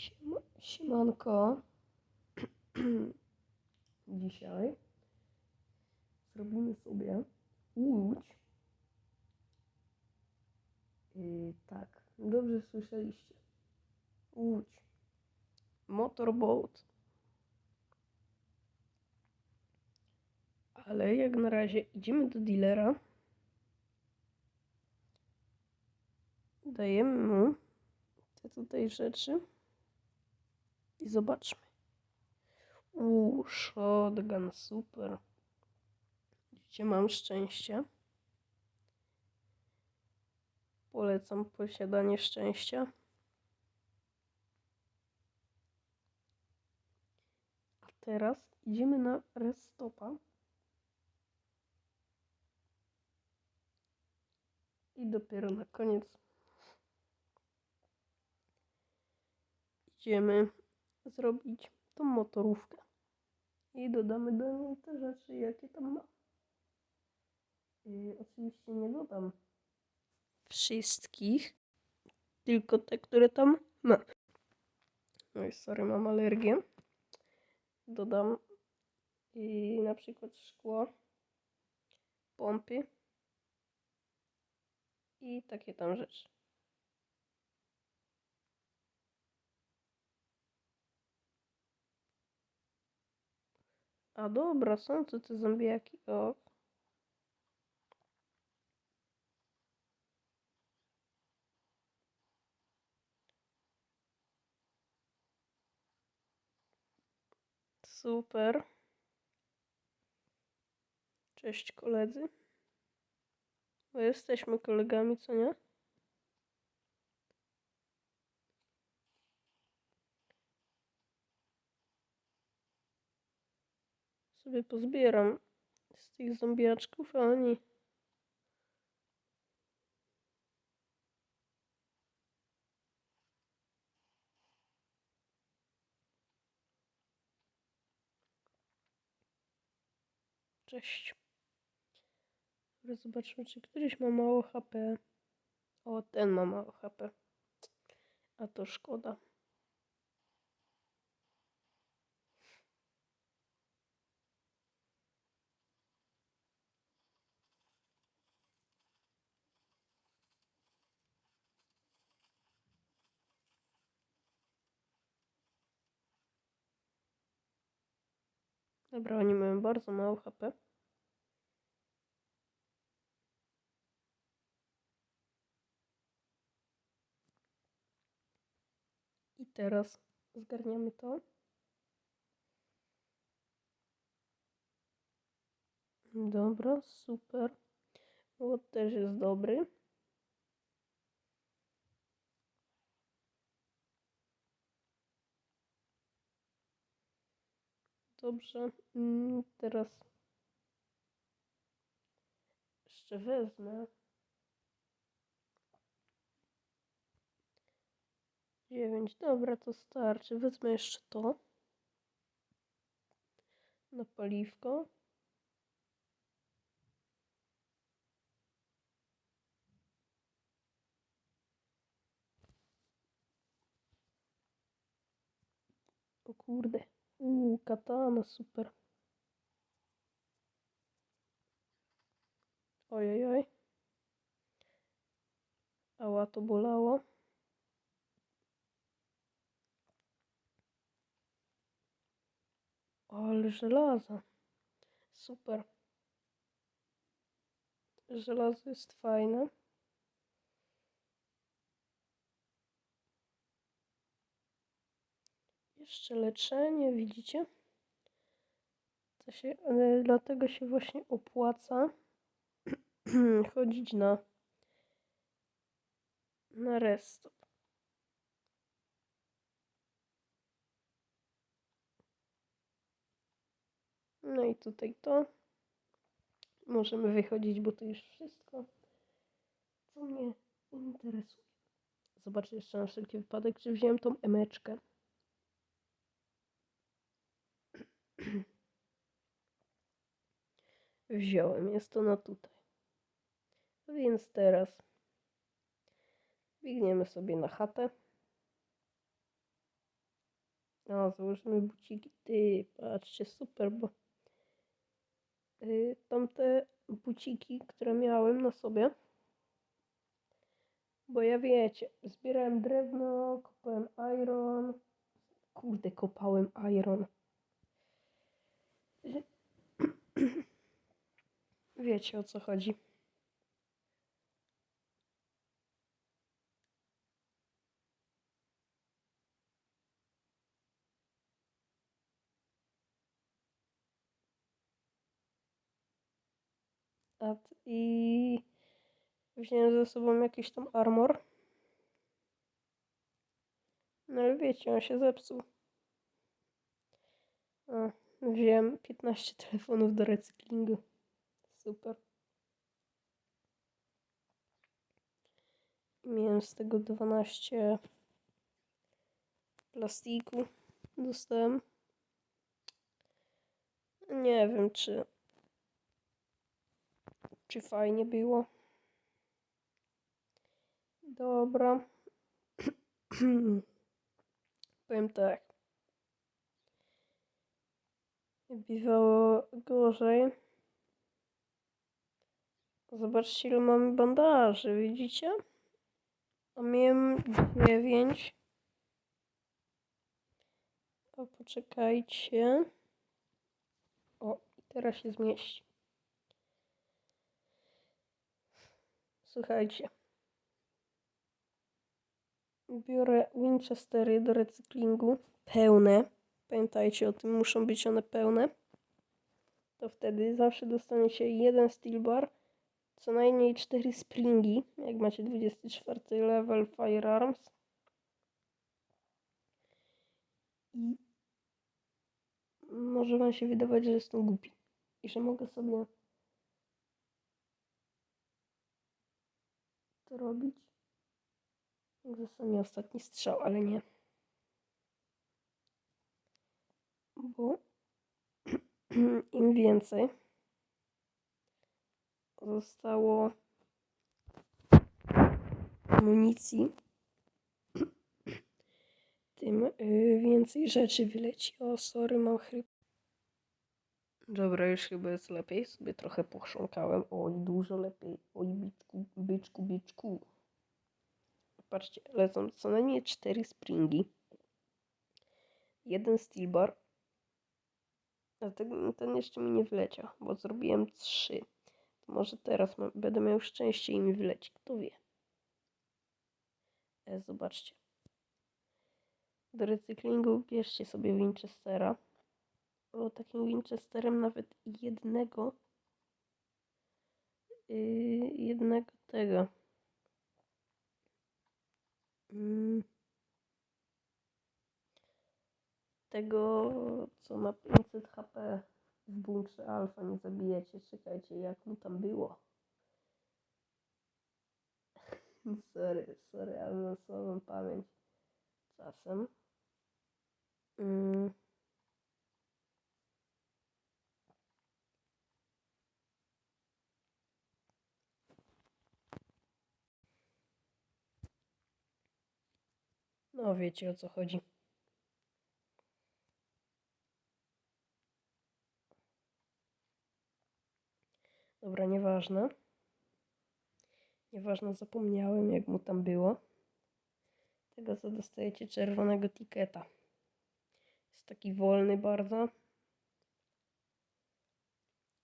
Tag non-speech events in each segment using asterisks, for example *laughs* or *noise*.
Siema, siemanko. *clears throat* Dzisiaj zrobimy sobie łódź. Yy, tak, dobrze słyszeliście. Łódź. Motorboat. Ale jak na razie idziemy do dealera. Dajemy mu te tutaj rzeczy. I zobaczmy. Uuu, shotgun, super. Widzicie, mam szczęście. Polecam posiadanie szczęścia. A teraz idziemy na restopa. I dopiero na koniec idziemy zrobić tą motorówkę. I dodamy do niej te rzeczy, jakie tam ma. Yy, oczywiście nie dodam wszystkich, tylko te, które tam ma. Oj, sorry, mam alergię. Dodam i na przykład szkło, pompy i takie tam rzeczy. A dobra, są tu te zombiaki. O. Super. Cześć koledzy. Bo jesteśmy kolegami, co nie? Sobie pozbieram z tych zombiaczków, a oni... Cześć. Zobaczmy, czy któryś ma mało HP. O, ten ma mało HP. A to szkoda. Dobra, oni mają bardzo mało HP. I teraz zgarniamy to. Dobra, super. Łot też jest dobry. Dobrze. Mm, Teraz jeszcze wezmę. Dziewięć. Dobra, to starczy. Wezmę jeszcze to. Na paliwko. O kurde. Uuu, katana, super. Ojej, oj. Ała, to bolało. Ale żelazo. Super. Żelazo jest fajne. Jeszcze leczenie, widzicie? To się, e, dlatego się właśnie opłaca *clears throat* chodzić na na restop. No i tutaj to. Możemy wychodzić, bo to już wszystko, co mnie interesuje. Zobaczę jeszcze na wszelki wypadek, czy wziąłem tą emeczkę. *clears throat* Wziąłem, jest ona tutaj. Więc teraz biegniemy sobie na chatę. No, założymy buciki. Ty, patrzcie, super, bo y, tamte buciki, które miałem na sobie, bo ja wiecie, zbierałem drewno, kopałem iron. Kurde, kopałem iron. *clears throat* Wiecie o co chodzi. A t- i wziąłem ze sobą jakiś tam armor. No ale wiecie, on się zepsuł. A, wziąłem 15 telefonów do recyklingu. Super. Miałem z tego 12 plastiku. Dostałem. Nie wiem, czy czy fajnie było. Dobra. *clears throat* Powiem tak. Bywało gorzej. Zobaczcie, ile mamy bandaży, widzicie? A miałem 9. O, poczekajcie. O, i teraz się zmieści. Słuchajcie. Biorę Winchestery do recyklingu. Pełne. Pamiętajcie o tym, muszą być one pełne. To wtedy zawsze dostaniecie jeden steel bar, co najmniej cztery springi, jak macie 24 level firearms. I może wam się wydawać, że jestem głupi i że mogę sobie to robić. Jak zostanie ostatni strzał, ale nie. Bo *clears throat* im więcej zostało amunicji, *clears throat* tym y, więcej rzeczy wyleci. O, sorry, mam chryp. Dobra, już chyba jest lepiej. Sobie trochę pochrząkałem. Oj, dużo lepiej. Oj, byczku, byczku, byczku. Patrzcie, lecą co najmniej cztery springi. Jeden steel bar. A ten, ten jeszcze mi nie wleciał, bo zrobiłem trzy. To może teraz będę miał szczęście i mi wleci. Kto wie. E, zobaczcie. Do recyklingu bierzcie sobie Winchestera. O, takim Winchesterem nawet jednego yy, jednego tego mm, tego, co ma 500 HP w bunkrze alfa nie zabijecie. Czekajcie, jak mu tam było. *laughs* sorry, sorry, ale mam słabą pamięć czasem. Mm. No, wiecie o co chodzi. Dobra, nieważne. Nieważne, zapomniałem, jak mu tam było. Tego, co dostajecie czerwonego tiketa. Jest taki wolny bardzo.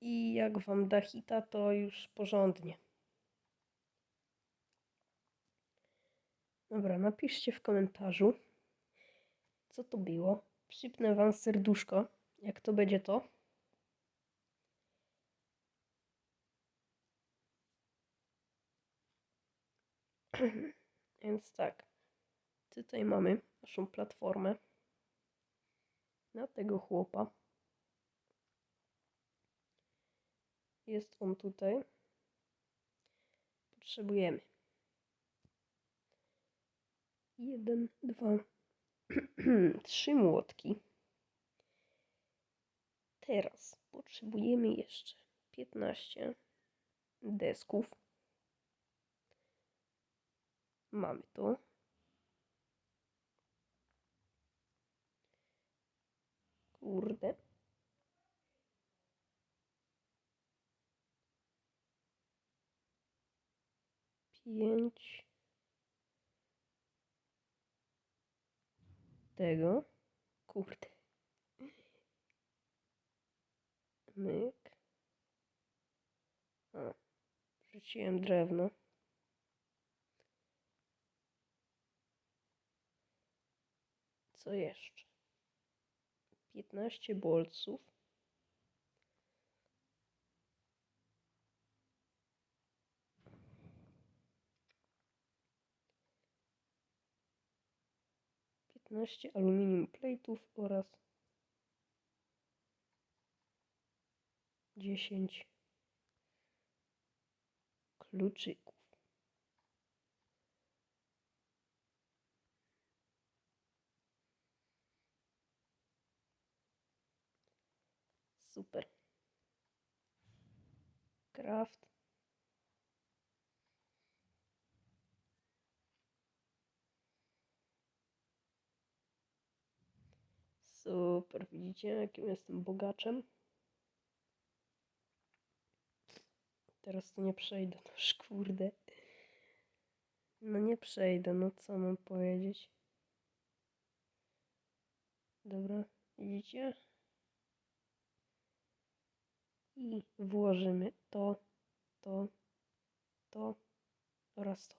I jak wam da hita, to już porządnie. Dobra, napiszcie w komentarzu, co to było. Przypnę wam serduszko, jak to będzie to. *clears throat* Więc tak, tutaj mamy naszą platformę na tego chłopa. Jest on tutaj. Potrzebujemy jeden, dwa, *clears throat* trzy młotki. Teraz potrzebujemy jeszcze 15 desków. Mamy to. kurde. Pięć. Tego. Kurde. Myk. A. Wrzuciłem drewno. Co jeszcze? 15 bolców. Piętnaście aluminium plate'ów oraz dziesięć kluczyków. Super. Craft. Super, widzicie, jakim jestem bogaczem? Teraz to nie przejdę, no kurde. No nie przejdę, no co mam powiedzieć? Dobra, widzicie? I włożymy to, to, to oraz to.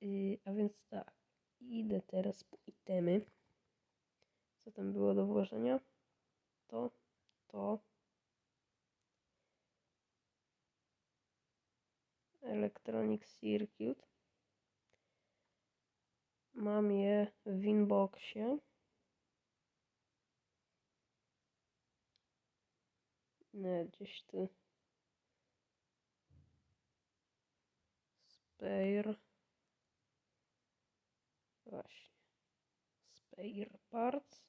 Yy, a więc tak, idę teraz po itemy. Co tam było do włożenia? To, to. Electronic Circuit. Mam je w inboxie. Nie, gdzieś tu. Spare. Właśnie. Spare parts.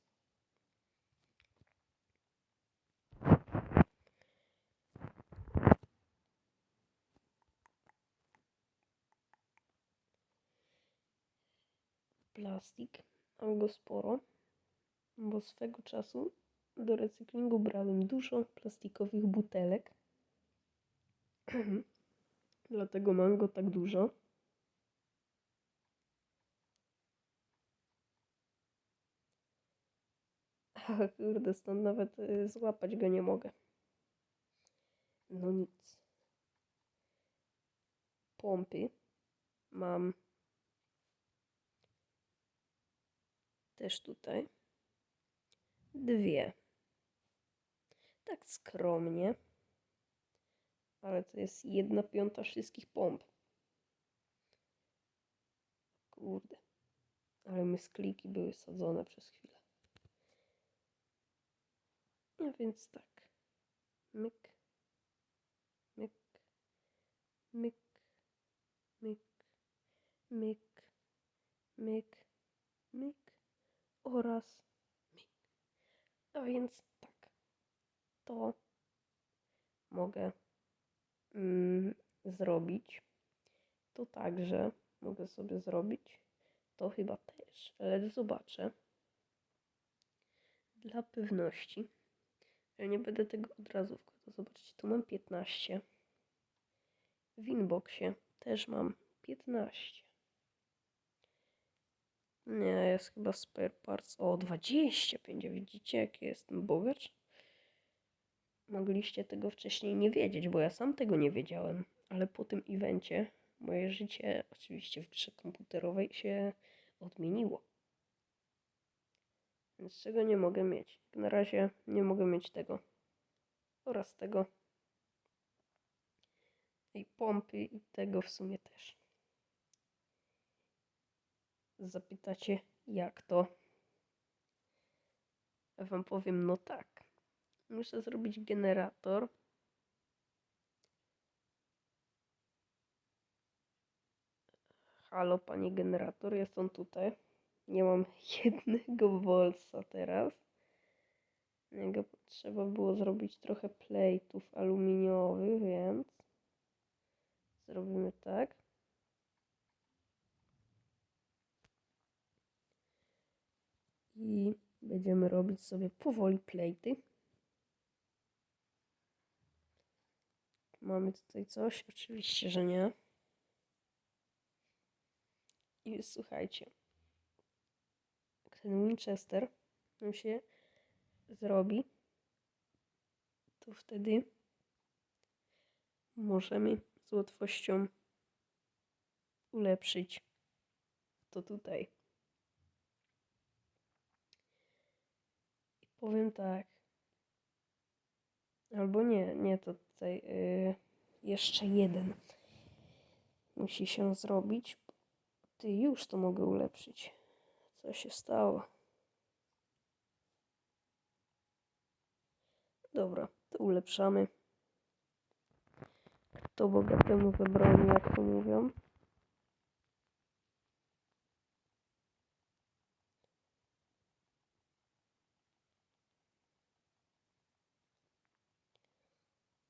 Plastik. Mam go sporo, bo swego czasu do recyklingu brałem dużo plastikowych butelek. *clears throat* Dlatego mam go tak dużo. *laughs* kurde, stąd nawet y, złapać go nie mogę. No nic. Pompy mam też tutaj. Dwie. Tak skromnie. Ale to jest jedna piąta wszystkich pomp. Kurde. Ale myskliki były sadzone przez chwilę. A więc tak. Myk. Myk. Myk. Myk. Myk. Myk. Myk. Oraz myk. A więc tak. To mogę mm, zrobić. To także mogę sobie zrobić. To chyba też, ale zobaczę. Dla pewności. Ja nie będę tego od razu wkładał. Zobaczcie, tu mam 15. W inboxie też mam 15. Nie, jest chyba spare parts. O, 25. Widzicie, jaki jestem bogacz? Mogliście tego wcześniej nie wiedzieć, bo ja sam tego nie wiedziałem. Ale po tym evencie moje życie, oczywiście w grze komputerowej, się odmieniło. Więc czego nie mogę mieć? Na razie nie mogę mieć tego. Oraz tego. I pompy i tego w sumie też. Zapytacie, jak to? Ja wam powiem, no tak. Muszę zrobić generator. Halo, panie generator, jest on tutaj. Nie mam *laughs* jednego bolsa teraz. Niego trzeba było zrobić trochę plate'ów aluminiowych, więc zrobimy tak. I będziemy robić sobie powoli plejty. Mamy tutaj coś? Oczywiście, że nie. I słuchajcie. Ten Winchester nam się zrobi, to wtedy możemy z łatwością ulepszyć to tutaj. I powiem tak. Albo nie, nie, to tutaj y, jeszcze jeden musi się zrobić. Ty już to mogę ulepszyć. Co się stało? Dobra, to ulepszamy. Kto bogatemu zabroni, jak to mówią.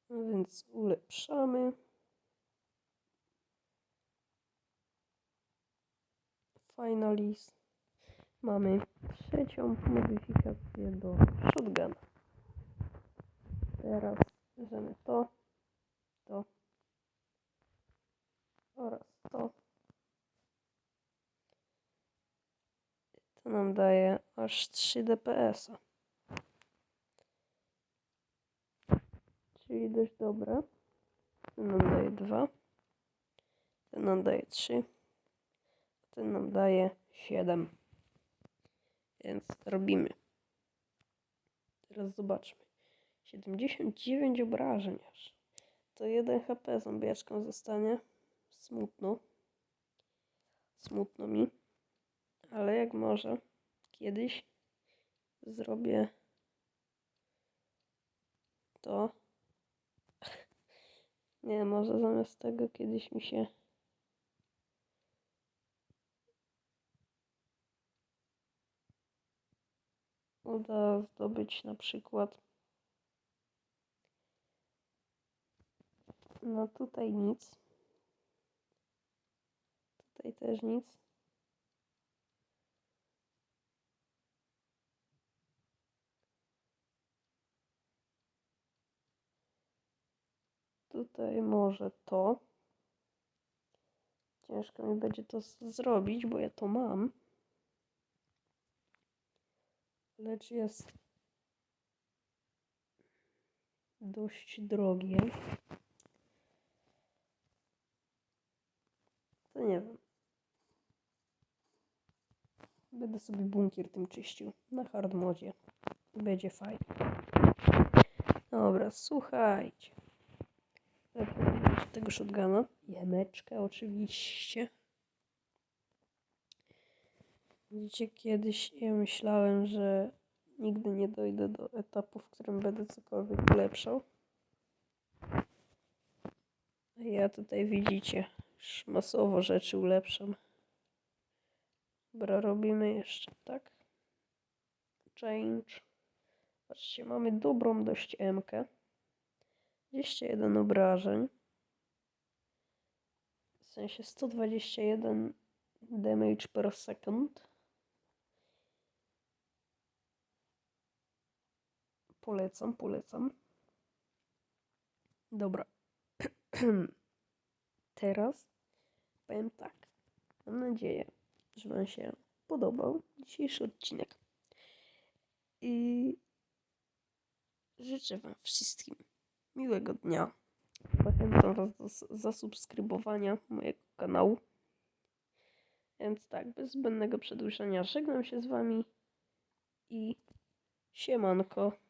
No więc ulepszamy. Finalist. Mamy trzecią modyfikację do shotguna. Teraz bierzemy to, to oraz to. To nam daje aż 3 DPS-a. Czyli dość dobre. Ten nam daje 2. Ten nam daje 3. Ten nam daje 7. Więc robimy. Teraz zobaczmy. 79 obrażeń aż. To 1 HP zombiaczką zostanie. Smutno. Smutno mi. Ale jak może kiedyś zrobię to. *laughs* Nie, może zamiast tego kiedyś mi się uda zdobyć na przykład. No tutaj nic. Tutaj też nic. Tutaj może to. Ciężko mi będzie to zrobić, bo ja to mam lecz jest dość drogie. To nie wiem. Będę sobie bunkier tym czyścił na hard modzie. Będzie fajnie. Dobra, słuchajcie. Tego shotguna. Jemeczkę oczywiście. Widzicie, kiedyś ja myślałem, że nigdy nie dojdę do etapu, w którym będę cokolwiek ulepszał. A ja tutaj widzicie, już masowo rzeczy ulepszam. Dobra, robimy jeszcze tak. Change. Patrzcie, mamy dobrą dość MK. 21 obrażeń. W sensie 121 damage per second. Polecam, polecam. Dobra. *clears throat* Teraz powiem tak. Mam nadzieję, że Wam się podobał dzisiejszy odcinek. I życzę Wam wszystkim miłego dnia. Zachęcam Was do zasubskrybowania mojego kanału. Więc tak, bez zbędnego przedłużania żegnam się z Wami i siemanko.